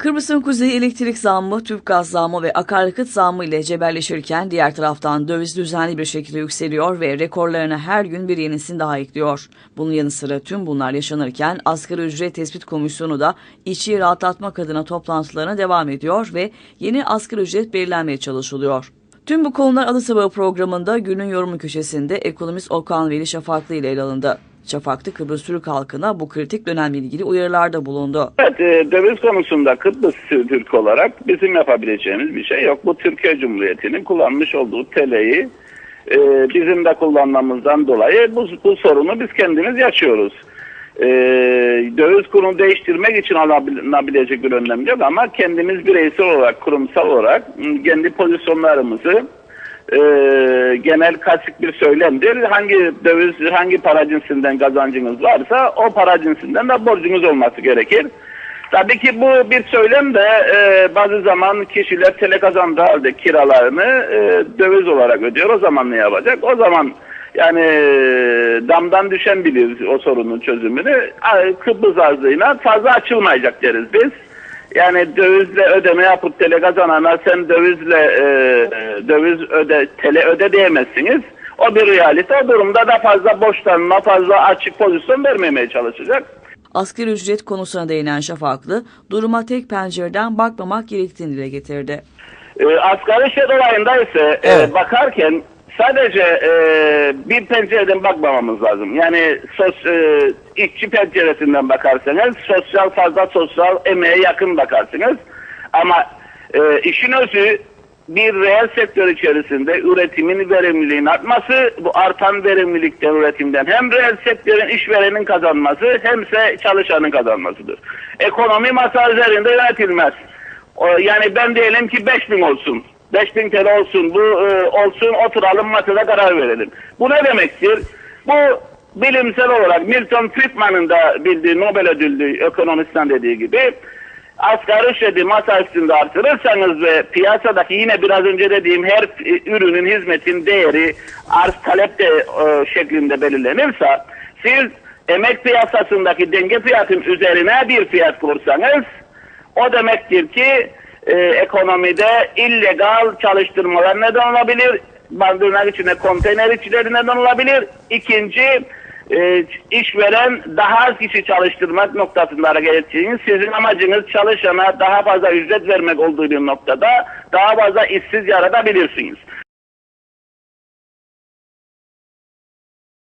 Kıbrıs'ın kuzeyi elektrik zammı, tüp gaz zammı ve akaryakıt zammı ile cebelleşirken diğer taraftan döviz düzenli bir şekilde yükseliyor ve rekorlarına her gün bir yenisini daha ekliyor. Bunun yanı sıra tüm bunlar yaşanırken asgari ücret tespit komisyonu da işçiyi rahatlatmak adına toplantılarına devam ediyor ve yeni asgari ücret belirlenmeye çalışılıyor. Tüm bu konular Adı Sabahı programında günün yorumu köşesinde ekonomist Okan Veli Şafaklı ile ele alındı. Şafaklı Kıbrıs Türk halkına bu kritik dönemle ilgili uyarılarda bulundu. Evet, e, döviz konusunda Kıbrıs Türk olarak bizim yapabileceğimiz bir şey yok. Bu Türkiye Cumhuriyeti'nin kullanmış olduğu TL'yi e, bizim de kullanmamızdan dolayı bu, bu sorunu biz kendimiz yaşıyoruz. E, döviz kurunu değiştirmek için alınabilecek bir önlem yok ama kendimiz bireysel olarak, kurumsal olarak kendi pozisyonlarımızı e, genel klasik bir söylemdir. Hangi döviz, hangi para cinsinden kazancınız varsa o para cinsinden de borcunuz olması gerekir. Tabii ki bu bir söylem de e, bazı zaman kişiler tele kazandığı halde kiralarını e, döviz olarak ödüyor. O zaman ne yapacak? O zaman yani damdan düşen bilir o sorunun çözümünü. Kıbrıs arzıyla fazla açılmayacak deriz biz. Yani dövizle ödeme yapıp tele kazanana sen dövizle e, döviz öde tele öde diyemezsiniz. O bir realite. O durumda da fazla borçlanma, fazla açık pozisyon vermemeye çalışacak. Asgari ücret konusuna değinen Şafaklı, duruma tek pencereden bakmamak gerektiğini dile getirdi. E, asgari ücret olayında ise e, Evet. bakarken sadece e, bir pencereden bakmamamız lazım. Yani sos, e, işçi penceresinden bakarsanız sosyal fazla sosyal emeğe yakın bakarsınız. Ama e, işin özü bir reel sektör içerisinde üretimin verimliliğinin artması, bu artan verimlilikten üretimden hem reel sektörün işverenin kazanması hemse çalışanın kazanmasıdır. Ekonomi masa üzerinde yönetilmez. Yani ben diyelim ki 5000 olsun. 5000 TL olsun. Bu e, olsun oturalım masada karar verelim. Bu ne demektir? Bu bilimsel olarak Milton Friedman'ın da bildiği Nobel ödüllü ekonomistten dediği gibi asgari ücreti masa üstünde artırırsanız ve piyasadaki yine biraz önce dediğim her ürünün hizmetin değeri arz talep de e, şeklinde belirlenirse siz emek piyasasındaki denge fiyatın üzerine bir fiyat kursanız o demektir ki e, ekonomide illegal çalıştırmalar neden olabilir. Bandırmak içine konteyner işçileri neden olabilir. İkinci e, işveren daha az kişi çalıştırmak noktasında hareket edeceğiniz. Sizin amacınız çalışana daha fazla ücret vermek olduğu bir noktada daha fazla işsiz yaratabilirsiniz.